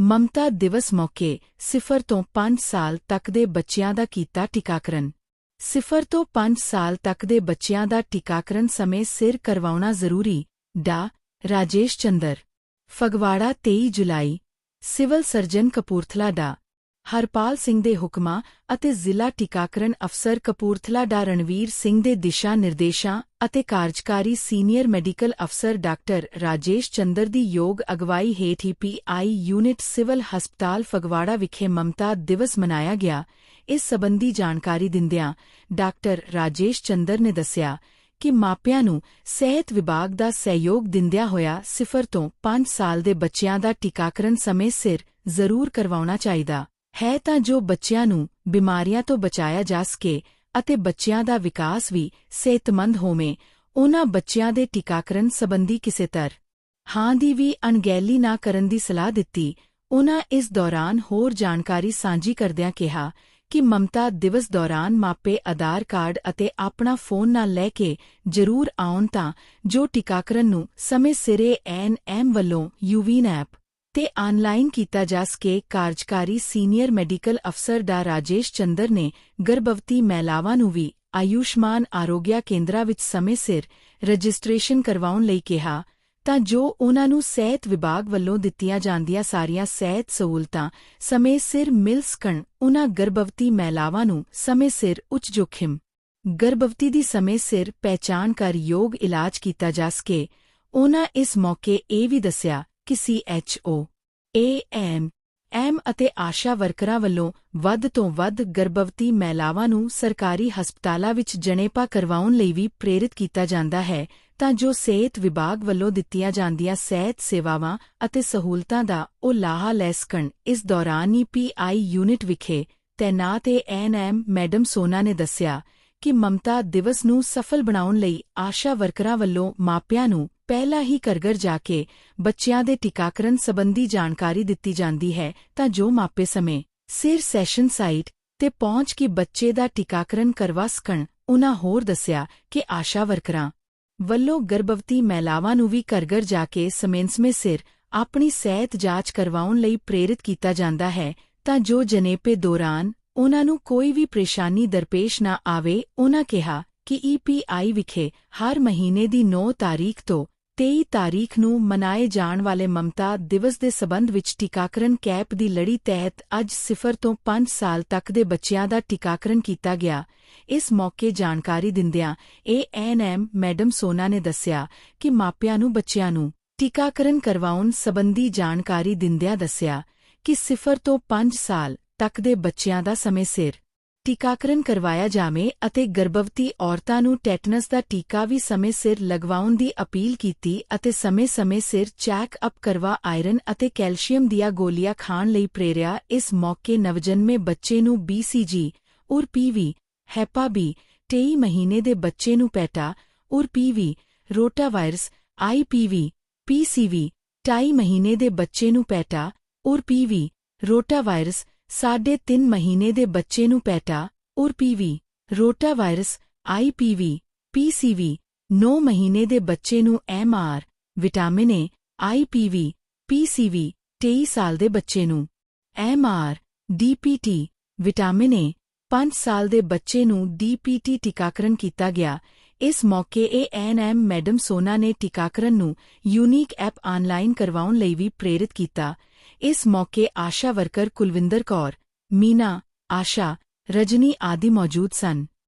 ਮਮਤਾ ਦਿਵਸ ਮੌਕੇ ਸਿਫਰ ਤੋਂ 5 ਸਾਲ ਤੱਕ ਦੇ ਬੱਚਿਆਂ ਦਾ ਕੀਤਾ ਟੀਕਾਕਰਨ। ਸਿਫਰ ਤੋਂ 5 ਸਾਲ ਤੱਕ ਦੇ ਬੱਚਿਆਂ ਦਾ ਟੀਕਾਕਰਨ ਸਮੇਂ ਸਿਰ ਕਰਵਾਉਣਾ ਜ਼ਰੂਰੀ, ਡਾ. ਰਾਜੇਸ਼ ਚੰਦਰ। ਫਗਵਾੜਾ 23 ਜੁਲਾਈ। ਸਿਵਲ ਸਰਜਨ ਕਪੂਰਥਲਾ, ਡਾ. ਹਰਪਾਲ ਸਿੰਘ ਦੇ ਹੁਕਮਾਂ ਅਤੇ ਜ਼ਿਲ੍ਹਾ ਟੀਕਾਕਰਨ ਅਫਸਰ ਕਪੂਰਥਲਾ, ਡਾ. ਰਣਵੀਰ ਸਿੰਘ ਦੇ ਦਿਸ਼ਾ ਨਿਰਦੇਸ਼ਾਂ ਅਤੇ ਕਾਰਜਕਾਰੀ ਸੀਨੀਅਰ ਮੈਡੀਕਲ ਅਫਸਰ ਡਾਕਟਰ ਰਾਜੇਸ਼ ਚੰਦਰ ਦੀ ਯੋਗ ਅਗਵਾਈ ਹੇਠ ਪੀਆਈ ਯੂਨਿਟ ਸਿਵਲ ਹਸਪਤਾਲ ਫਗਵਾੜਾ ਵਿਖੇ ਮਮਤਾ ਦਿਵਸ ਮਨਾਇਆ ਗਿਆ। ਇਸ ਸਬੰਧੀ ਜਾਣਕਾਰੀ ਦਿੰਦਿਆਂ ਡਾਕਟਰ ਰਾਜੇਸ਼ ਚੰਦਰ ਨੇ ਦੱਸਿਆ ਕਿ ਮਾਪਿਆਂ ਨੂੰ ਸਿਹਤ ਵਿਭਾਗ ਦਾ ਸਹਿਯੋਗ ਦਿੰਦਿਆਂ ਹੋਇਆ ਸਿਫਰ ਤੋਂ 5 ਸਾਲ ਦੇ ਬੱਚਿਆਂ ਦਾ ਟੀਕਾਕਰਨ ਸਮੇਂ ਸਿਰ ਜ਼ਰੂਰ ਕਰਵਾਉਣਾ ਚਾਹੀਦਾ। ਹੈ ਤਾਂ ਜੋ ਬੱਚਿਆਂ ਨੂੰ ਬਿਮਾਰੀਆਂ ਤੋਂ ਬਚਾਇਆ ਜਾ ਸਕੇ ਅਤੇ ਬੱਚਿਆਂ ਦਾ ਵਿਕਾਸ ਵੀ ਸਿਹਤਮੰਦ ਹੋਵੇ ਉਨ੍ਹਾਂ ਬੱਚਿਆਂ ਦੇ ਟੀਕਾਕਰਨ ਸੰਬੰਧੀ ਕਿਸੇ ਤਰ। ਹਾਂ ਦੀ ਵੀ ਅਣਗਹਿਲੀ ਨਾ ਕਰਨ ਦੀ ਸਲਾਹ ਦਿੱਤੀ, ਉਹਨਾਂ ਇਸ ਦੌਰਾਨ ਹੋਰ ਜਾਣਕਾਰੀ ਸਾਂਝੀ ਕਰਦਿਆਂ ਕਿਹਾ ਕਿ ਮਮਤਾ ਦਿਵਸ ਦੌਰਾਨ ਮਾਪੇ ਆਧਾਰ ਕਾਰਡ ਅਤੇ ਆਪਣਾ ਫੋਨ ਨਾਲ ਲੈ ਕੇ ਜ਼ਰੂਰ ਆਉਣ ਤਾਂ ਜੋ ਟੀਕਾਕਰਨ ਨੂੰ ਸਮੇਂ ਸਿਰੇ ਐਨਐਮ ਵੱਲੋਂ ਯੂਵੀਨ ਐਪ ਤੇ ਆਨਲਾਈਨ ਕੀਤਾ ਜਾ ਸਕੇ ਕਾਰਜਕਾਰੀ ਸੀਨੀਅਰ ਮੈਡੀਕਲ ਅਫਸਰ ਡਾ ਰਾਜੇਸ਼ ਚੰਦਰ ਨੇ ਗਰਭਵਤੀ ਮਹਿਲਾਵਾਂ ਨੂੰ ਵੀ ਆਯੁਸ਼ਮਾਨ ਆਰੋਗਿਆ ਕੇਂਦਰਾਂ ਵਿੱਚ ਸਮੇਂ ਸਿਰ ਰਜਿਸਟ੍ਰੇਸ਼ਨ ਕਰਵਾਉਣ ਲਈ ਕਿਹਾ, ਤਾਂ ਜੋ ਉਨ੍ਹਾਂ ਨੂੰ ਸਿਹਤ ਵਿਭਾਗ ਵੱਲੋਂ ਦਿੱਤੀਆਂ ਜਾਂਦੀਆਂ ਸਾਰੀਆਂ ਸਿਹਤ ਸਹੂਲਤਾਂ ਸਮੇਂ ਸਿਰ ਮਿਲ ਸਕਣ ਉਨ੍ਹਾਂ ਗਰਭਵਤੀ ਮਹਿਲਾਵਾਂ ਨੂੰ ਸਮੇਂ ਸਿਰ ਉੱਚ ਜੋਖਿਮ, ਗਰਭਵਤੀ ਦੀ ਸਮੇਂ ਸਿਰ ਪਹਿਚਾਣ ਕਰ ਯੋਗ ਇਲਾਜ ਕੀਤਾ ਜਾ ਸਕੇ। ਉਹਨਾਂ ਇਸ ਮੌਕੇ ਇਹ ਵੀ ਦੱਸਿਆ ਕਿ ਸੀਐਚਓ ਏਐਮ ਐਮ ਅਤੇ ਆਸ਼ਾ ਵਰਕਰਾਂ ਵੱਲੋਂ ਵੱਧ ਤੋਂ ਵੱਧ ਗਰਭਵਤੀ ਮਹਿਲਾਵਾਂ ਨੂੰ ਸਰਕਾਰੀ ਹਸਪਤਾਲਾਂ ਵਿੱਚ ਜਣੇਪਾ ਕਰਵਾਉਣ ਲਈ ਵੀ ਪ੍ਰੇਰਿਤ ਕੀਤਾ ਜਾਂਦਾ ਹੈ, ਤਾਂ ਜੋ ਸਿਹਤ ਵਿਭਾਗ ਵੱਲੋਂ ਦਿੱਤੀਆਂ ਜਾਂਦੀਆਂ ਸਿਹਤ ਸੇਵਾਵਾਂ ਅਤੇ ਸਹੂਲਤਾਂ ਦਾ ਉਹ ਲਾਹਾ ਲੈ ਸਕਣ। ਇਸ ਦੌਰਾਨ ਹੀ ਪੀਆਈ ਯੂਨਿਟ ਵਿਖੇ ਤੈਨਾਤ ਐਨਐਮ ਮੈਡਮ ਸੋਨਾ ਨੇ ਦੱਸਿਆ ਕਿ ਮਮਤਾ ਦਿਵਸ ਨੂੰ ਸਫਲ ਬਣਾਉਣ ਲਈ ਆਸ਼ਾ ਵਰਕਰਾਂ ਵੱਲੋਂ ਮਾਪਿਆਂ ਨੂੰ ਪਹਿਲਾਂ ਹੀ ਘਰ-ਘਰ ਜਾ ਕੇ ਬੱਚਿਆਂ ਦੇ ਟੀਕਾਕਰਨ ਸੰਬੰਧੀ ਜਾਣਕਾਰੀ ਦਿੱਤੀ ਜਾਂਦੀ ਹੈ ਤਾਂ ਜੋ ਮਾਪੇ ਸਮੇਂ ਸਿਰ ਸੈਸ਼ਨ ਸਾਈਟ ਤੇ ਪਹੁੰਚ ਕੇ ਬੱਚੇ ਦਾ ਟੀਕਾਕਰਨ ਕਰਵਾ ਸਕਣ, ਉਨ੍ਹਾਂ ਹੋਰ ਦੱਸਿਆ ਕਿ ਆਸ਼ਾ ਵਰਕਰਾਂ ਵੱਲੋਂ ਗਰਭਵਤੀ ਮਹਿਲਾਵਾਂ ਨੂੰ ਵੀ ਘਰ-ਘਰ ਜਾ ਕੇ ਸਮੇਂ ਸਿਰ ਆਪਣੀ ਸਿਹਤ ਜਾਂਚ ਕਰਵਾਉਣ ਲਈ ਪ੍ਰੇਰਿਤ ਕੀਤਾ ਜਾਂਦਾ ਹੈ ਤਾਂ ਜੋ ਜਨੇਪੇ ਦੌਰਾਨ ਉਨ੍ਹਾਂ ਨੂੰ ਕੋਈ ਵੀ ਪਰੇਸ਼ਾਨੀ ਦਰਪੇਸ਼ ਨਾ ਆਵੇ, ਉਨ੍ਹਾਂ ਕਿਹਾ ਕਿ ਈਪੀਆਈ ਵਿਖੇ ਹਰ ਮਹੀਨੇ ਦੀ 9 ਤਾਰੀਖ ਤੋਂ 23 ਤਾਰੀਖ ਨੂੰ ਮਨਾਏ ਜਾਣ ਵਾਲੇ ਮਮਤਾ ਦਿਵਸ ਦੇ ਸਬੰਧ ਵਿੱਚ ਟੀਕਾਕਰਨ ਕੈਪ ਦੀ ਲੜੀ ਤਹਿਤ ਅੱਜ ਸਿਫਰ ਤੋਂ 5 ਸਾਲ ਤੱਕ ਦੇ ਬੱਚਿਆਂ ਦਾ ਟੀਕਾਕਰਨ ਕੀਤਾ ਗਿਆ। ਇਸ ਮੌਕੇ ਜਾਣਕਾਰੀ ਦਿੰਦਿਆਂ ਏਐਨਐਮ ਮੈਡਮ ਸੋਨਾ ਨੇ ਦੱਸਿਆ ਕਿ ਮਾਪਿਆਂ ਨੂੰ ਬੱਚਿਆਂ ਨੂੰ ਟੀਕਾਕਰਨ ਕਰਵਾਉਣ ਸੰਬੰਧੀ ਜਾਣਕਾਰੀ ਦਿੰਦਿਆਂ ਦੱਸਿਆ ਕਿ ਸਿਫਰ ਤੋਂ 5 ਸਾਲ ਤੱਕ ਦੇ ਬੱਚਿਆਂ ਦਾ ਸਮੇਂ ਸਿਰ ਟੀਕਾਕਰਨ ਕਰਵਾਇਆ ਜਾਵੇ ਅਤੇ ਗਰਭਵਤੀ ਔਰਤਾਂ ਨੂੰ ਟੈਟਨਸ ਦਾ ਟੀਕਾ ਵੀ ਸਮੇਂ ਸਿਰ ਲਗਵਾਉਣ ਦੀ ਅਪੀਲ ਕੀਤੀ ਅਤੇ ਸਮੇਂ-ਸਮੇਂ ਸਿਰ ਚੈੱਕ ਅਪ ਕਰਵਾ ਆਇਰਨ ਅਤੇ ਕੈਲਸ਼ੀਅਮ ਦੀਆਂ ਗੋਲੀਆਂ ਖਾਣ ਲਈ ਪ੍ਰੇਰਿਆ ਇਸ ਮੌਕੇ ਨਵਜਨਮੇ ਬੱਚੇ ਨੂੰ ਬੀਸੀਜੀ ਉਰ ਪੀਵੀ ਹੈਪਾ ਬੀ 23 ਮਹੀਨੇ ਦੇ ਬੱਚੇ ਨੂੰ ਪੈਟਾ, ਉਰ ਪੀਵੀ ਰੋਟਾਵਾਇਰਸ ਆਈਪੀਵੀ ਪੀਸੀਵੀ 2.5 ਮਹੀਨੇ ਦੇ ਬੱਚੇ ਨੂੰ ਪੈਟਾ, ਉਰ ਪੀਵੀ ਰੋਟਾਵਾਇਰਸ ਸਾਢੇ 3 ਮਹੀਨੇ ਦੇ ਬੱਚੇ ਨੂੰ ਪੈਟਾ, ਉਰ ਪੀਵੀ ਰੋਟਾਵਾਇਰਸ ਆਈਪੀਵੀ ਪੀਸੀਵੀ 9 ਮਹੀਨੇ ਦੇ ਬੱਚੇ ਨੂੰ ਐਮਆਰ ਵਿਟਾਮਿਨ ਏ ਆਈਪੀਵੀ ਪੀਸੀਵੀ 23 ਸਾਲ ਦੇ ਬੱਚੇ ਨੂੰ ਐਮਆਰ ਡੀਪੀਟੀ ਵਿਟਾਮਿਨ ਏ 5 ਸਾਲ ਦੇ ਬੱਚੇ ਨੂੰ ਡੀਪੀਟੀ ਟੀਕਾਕਰਨ ਕੀਤਾ ਗਿਆ। ਇਸ ਮੌਕੇ ਏਐਨਐਮ ਮੈਡਮ ਸੋਨਾ ਨੇ ਟੀਕਾਕਰਨ ਨੂੰ ਯੂਨੀਕ ਐਪ ਆਨਲਾਈਨ ਕਰਵਾਉਣ ਲਈ ਵੀ ਪ੍ਰੇਰਿਤ ਕੀਤਾ। ਇਸ ਮੌਕੇ ਆਸ਼ਾ ਵਰਕਰ ਕੁਲਵਿੰਦਰ ਕੌਰ ਮੀਨਾ ਆਸ਼ਾ ਰਜਨੀ ਆਦਿ ਮੌਜੂਦ ਸਨ।